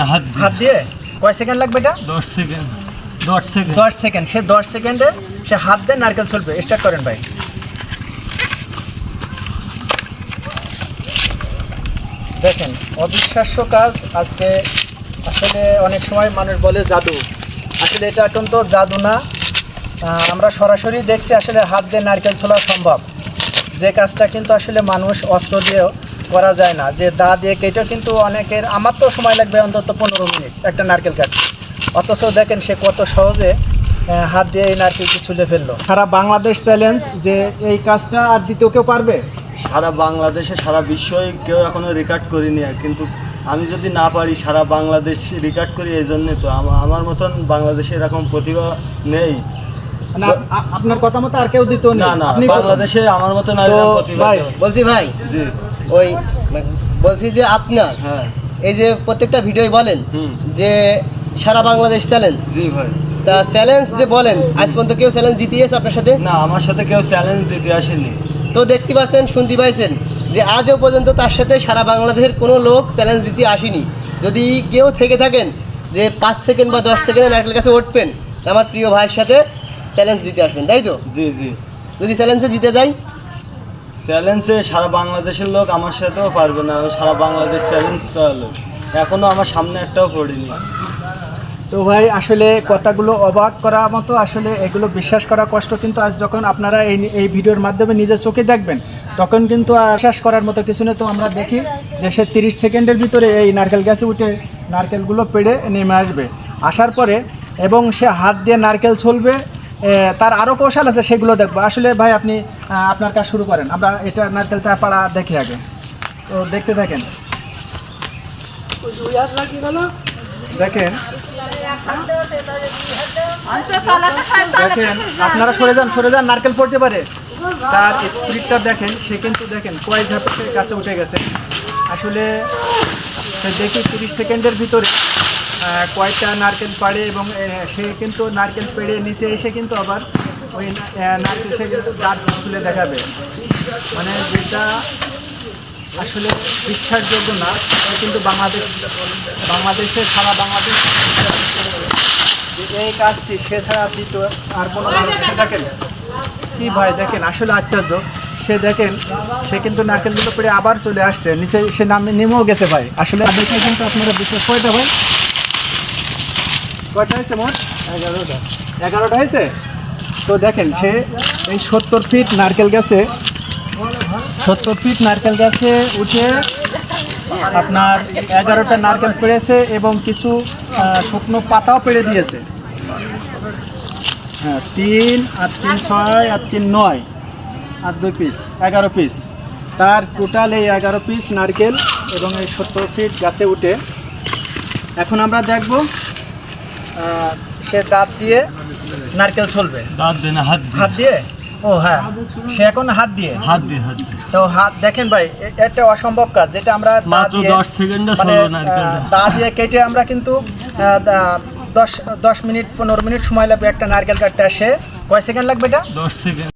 না হাত দিয়ে। হাত দিয়ে? কয় সেকেন্ড লাগবে এটা? দশ সেকেন্ড দশ সেকেন্ড। দশ সেকেন্ড। সে দশ সেকেন্ডে সে হাত দিয়ে নারকেল স্টার্ট করেন ভাই। দেখেন অবিশ্বাস্য কাজ আজকে। আসলে অনেক সময় মানুষ বলে জাদু। আসলে এটা অত্যন্ত জাদু না। আমরা সরাসরি দেখছি আসলে হাত দিয়ে নারকেল ছোলা সম্ভব। যে কাজটা কিন্তু আসলে মানুষ অস্ত্র দিয়েও করা যায় না। যে দা দিয়ে কেটে কিন্তু অনেকের আমার তো সময় লাগবে অন্তত পনেরো মিনিট একটা নারকেল কাটতে। অথচ দেখেন সে কত সহজে হাত দিয়ে এই নারকেলটি ছুলে ফেলল। সারা বাংলাদেশ চ্যালেঞ্জ যে এই কাজটা আর দ্বিতীয় কেউ পারবে? সারা বাংলাদেশে সারা বিশ্বই কেউ এখনও রেকর্ড করিনি কিন্তু আমি যদি না পারি সারা বাংলাদেশ রেকর্ড করি এই জন্যে তো আমার মতন বাংলাদেশে এরকম প্রতিভা নেই। মানে আপ- আপ- আপনার কথা মতো আর কেউ নেই। না না আপনি বাংলাদেশে আমার মতন আর প্রতিভা বলছি ভাই জি। ওই মানে বলছি যে আপনার হ্যাঁ। এই যে প্রত্যেকটা ভিডিওই বলেন যে সারা বাংলাদেশ চ্যালেঞ্জ। জি ভাই। তা চ্যালেঞ্জ যে বলেন আজ পর্যন্ত কেউ চ্যালেঞ্জ দিতে এসে আপনার সাথে? না আমার সাথে কেউ চ্যালেঞ্জ দিতে আসেনি। তো দেখতে পাচ্ছেন শুনতে পাইছেন যে আজও পর্যন্ত তার সাথে সারা বাংলাদেশের কোনো লোক চ্যালেঞ্জ দিতে আসেনি। যদি কেউ থেকে থাকেন যে পাঁচ সেকেন্ড বা দশ সেকেন্ডে নারকেল কাছে উঠবেন আমার প্রিয় ভাইয়ের সাথে চ্যালেঞ্জ দিতে আসবেন তাই তো? জি জি। যদি চ্যালেঞ্জে জিতে যাই চ্যালেঞ্জে সারা বাংলাদেশের লোক আমার সাথেও পারবে না, সারা বাংলাদেশ চ্যালেঞ্জ করা লোক। এখনও আমার সামনে একটাও পড়িনি। তো ভাই, আসলে কথাগুলো অবাক করা মতো, আসলে এগুলো বিশ্বাস করা কষ্ট কিন্তু আজ যখন আপনারা এই এই ভিডিওর মাধ্যমে নিজের চোখে দেখবেন, তখন কিন্তু বিশ্বাস করার মতো কিছু না তো আমরা দেখি যে সে তিরিশ সেকেন্ডের ভিতরে এই নারকেল গাছে উঠে নারকেলগুলো পেড়ে নেমে আসবে। আসার পরে, এবং সে হাত দিয়ে নারকেল ছলবে তার আরও কৌশল আছে, সেগুলো দেখব। আসলে ভাই, আপনি আপনার কাজ শুরু করেন। আমরা এটা নারকেলটা পাড়া দেখি আগে। তো দেখতে থাকেন। দেখেন। দেখেন, আপনারা সরে যান সরে যান, নারকেল পড়তে পারে। তার স্পিডটা দেখেন, সে কিন্তু দেখেন কয় ঝাপের কাছে উঠে গেছে। আসলে দেখি তিরিশ সেকেন্ডের ভিতরে কয়টা নারকেল পাড়ে এবং সে কিন্তু নারকেল পেড়ে নিচে এসে কিন্তু আবার ওই নারকেল সে কিন্তু দাঁত খুলে দেখাবে। মানে যেটা আসলে বিশ্বাসযোগ্য না কিন্তু বাংলাদেশ বাংলাদেশে সারা বাংলাদেশ এই কাজটি সে ছাড়া দ্বিতীয় আর কোনো মানুষ দেখেন। কি ভাই দেখেন, আসলে আশ্চর্য। সে দেখেন, সে কিন্তু নারকেলগুলো পরে আবার চলে আসছে, নিচে সে নামে নেমেও গেছে ভাই। আসলে দেখে কিন্তু আপনারা বিশ্বাস কয়টা ভাই? কয়টা হয়েছে মোট? এগারোটা। এগারোটা হয়েছে? তো দেখেন, সে এই সত্তর ফিট নারকেল গাছে, সত্তর ফিট নারকেল গাছে উঠে আপনার এগারোটা নারকেল পেড়েছে এবং কিছু শুকনো পাতাও পেড়ে দিয়েছে। হ্যাঁ তিন আর তিন ছয় আর তিন নয় আর দুই পিস এগারো পিস তার টোটাল এই এগারো পিস নারকেল এবং এই সত্তর ফিট গাছে উঠে। এখন আমরা দেখব সে দাঁত দিয়ে নারকেল ছলবে। দাঁত দিয়ে না হাত হাত দিয়ে? ও হ্যাঁ। সে এখন হাত দিয়ে? হাত দিয়ে হাত দিয়ে। তো হাত দেখেন ভাই এটা অসম্ভব কাজ। যেটা আমরা মাত্র দিয়ে- দশ সেকেন্ডে ছলবে চলবে নারকেলটা। দাঁত দিয়ে কেটে আমরা কিন্তু দশ দশ মিনিট পনেরো মিনিট সময় লাগবে একটা নারকেল কাটতে আসে। কয় সেকেন্ড লাগবে এটা? দশ সেকেন্ড।